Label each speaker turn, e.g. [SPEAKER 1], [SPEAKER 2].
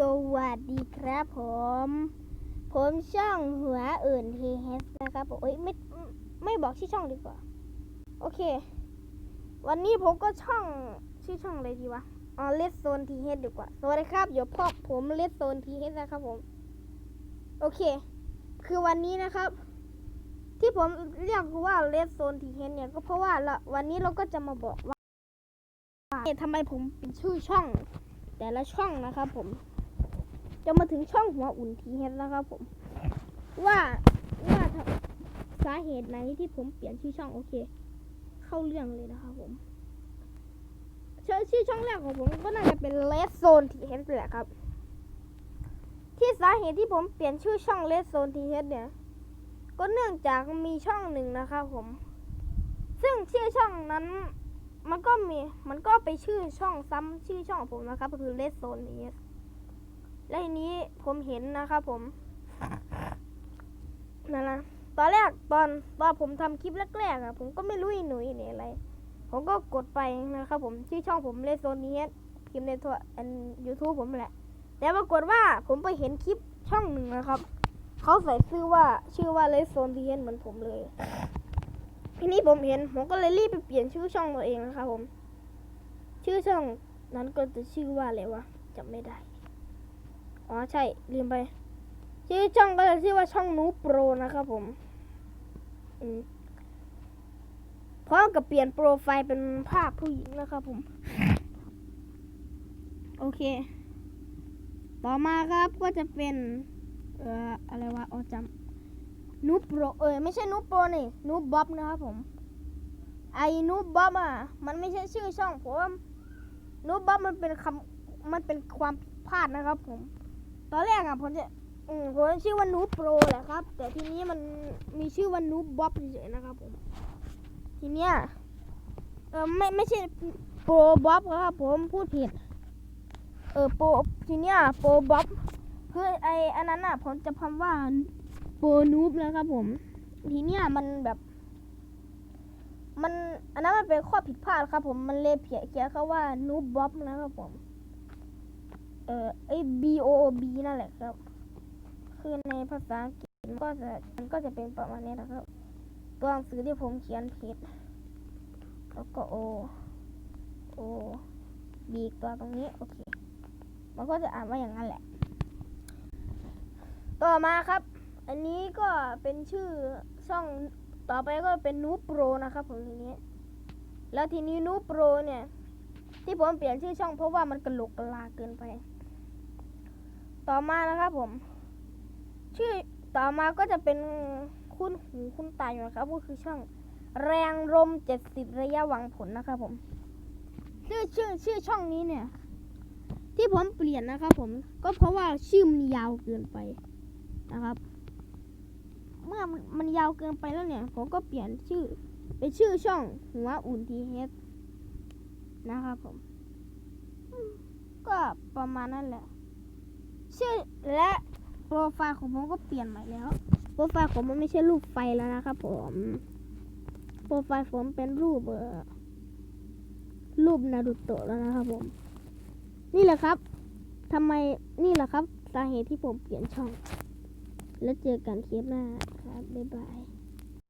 [SPEAKER 1] สวัสดีครับผม ผมช่องหัวอื่นทีเฮสนะครับผมเอ้ยไม่ไม่บอกชื่อช่องดีกว่า โอเค วันนี้ผมก็ช่องชื่อช่องอะไรดีวะอ๋อเลสโซนทีเฮดดีกว่า สวัสดีครับอยู่พบผมเลสโซนทีเฮดนะครับผม โอเค คือวันนี้นะครับ ที่ผมเรียกว่าเลสโซนทีเฮดเนี่ยก็เพราะว่าละวันนี้เราก็จะมาบอกว่าทำไมผมเป็นชื่อช่อง แต่ละช่องนะครับผม จะมาถึงช่องหัวอุ่นทีเฮดแล้วครับผม ว่าว่าสาเหตุไหนที่ผมเปลี่ยนชื่อช่องโอเค เข้าเรื่องเลยนะครับผมชื่อชื่อช่องแรกของผมก็น่าจะเป็นเลสโซนทีเฮดแหละครับ ที่สาเหตุที่ผมเปลี่ยนชื่อช่องเลสโซนทีเฮดเนี่ย ก็เนื่องจากมีช่องหนึ่งนะครับผม ซึ่งชื่อช่องนั้นมันก็มีมันก็ไปชื่อช่องซ้ำชื่อช่องผมนะครับก็คือเลสโซนนี้ และทีนี้ผมเห็นนะครับผมนั่นนะตอนแรกตอนตอนผมทำคลิปแรกๆอะผมก็ไม่รู้อีหนุ่ยนี่อะไร ผมก็กดไปนะครับผมชื่อช่องผมเลสโซนนี้พิมพ์ในตัวอันยูทูบผมแหละ แต่ปรากฏว่าผมไปเห็นคลิปช่องหนึ่งนะครับเขาใส่ชื่อว่าชื่อว่าเลสโซนทีเหมือนผมเลย ทีนี้ผมเห็นผมก็เลยรีบไปเปลี่ยนชื่อช่องตัวเองนะครับผม ชื่อช่องนั้นก็จะชื่อว่าอะไรวะจำไม่ได้ อ๋อใช่ ลืมไป ชื่อช่องก็จะชื่อว่าช่องนูโปรนะครับผมพร้อมกับเปลี่ยนโปรไฟล์เป็นภาพผู้หญิงนะครับผม โอเค ต่อมาครับก็จะเป็น เอ่อ อะไรวะอ๋อจำนูโปรเออไม่ใช่นูโปรนี่นูบ๊อบนะครับผม ไอ้นูบ๊อบอะ มันไม่ใช่ชื่อช่องผมนูบ๊อบมันเป็นคำมันเป็นความผิดพลาดนะครับผม ตอนแรกอะผมจะอืมผมชื่อว่านูโปรแหละครับ แต่ทีนี้มันมีชื่อว่านูบ๊อบเฉยๆนะครับผมทีเนี้ยเออไม่ไม่ใช่โปรบ๊อบครับผมพูดผิดเออโปรทีเนี้ยโปรบ๊อบคือไออันนั้นอะผมจะพิมว่าโปรนูบนะครับผม ทีเนี้ยมันแบบ มันอันนั้นมันเป็นข้อผิดพลาดครับ ผมมันเลยเพียเขียนเขาว่านูบบ๊อบนะครับผม เอ่อไอ B O B นั่นแหละครับ คือในภาษาอังกฤษมันก็จะมันก็จะเป็นประมาณนี้นะครับ ตัวหนังสือที่ผมเขียนผิด แล้วก็ O O B อีตัวตรงนี้ โอเค มันก็จะอ่านว่าอย่างนั้นแหละ ต่อมาครับ อันนี้ก็เป็นชื่อช่องต่อไปก็เป็นนูโปรนะครับผมทีนี้ แล้วทีนี้นูโปรเนี่ย ที่ผมเปลี่ยนชื่อช่องเพราะว่ามันกระโหลกกระลาเกินไป ต่อมานะครับผม ชื่อต่อมาก็จะเป็นคุ้นหูคุ้นตาอยู่นะครับก็คือช่องแรงลมเจ็ดสิบระยะหวังผลนะครับผม ชื่อชื่อชื่อช่องนี้เนี่ย ที่ผมเปลี่ยนนะครับผมก็เพราะว่าชื่อมันยาวเกินไปนะครับ เมื่อมันยาวเกินไปแล้วเนี่ย ผมก็เปลี่ยนชื่อเป็นชื่อช่องหัวอุ่นทีเฮดนะครับผม ก็ประมาณนั้นแหละ ชื่อและโปรไฟล์ของผมก็เปลี่ยนใหม่แล้ว โปรไฟล์ของผมไม่ใช่รูปไฟแล้วนะครับผม โปรไฟล์ผมเป็นรูปเออรูปนารูโตะแล้วนะครับผม นี่แหละครับทำไมนี่แหละครับ สาเหตุที่ผมเปลี่ยนช่อง แล้วเจอกันคลิปหน้าครับ บ๊ายบาย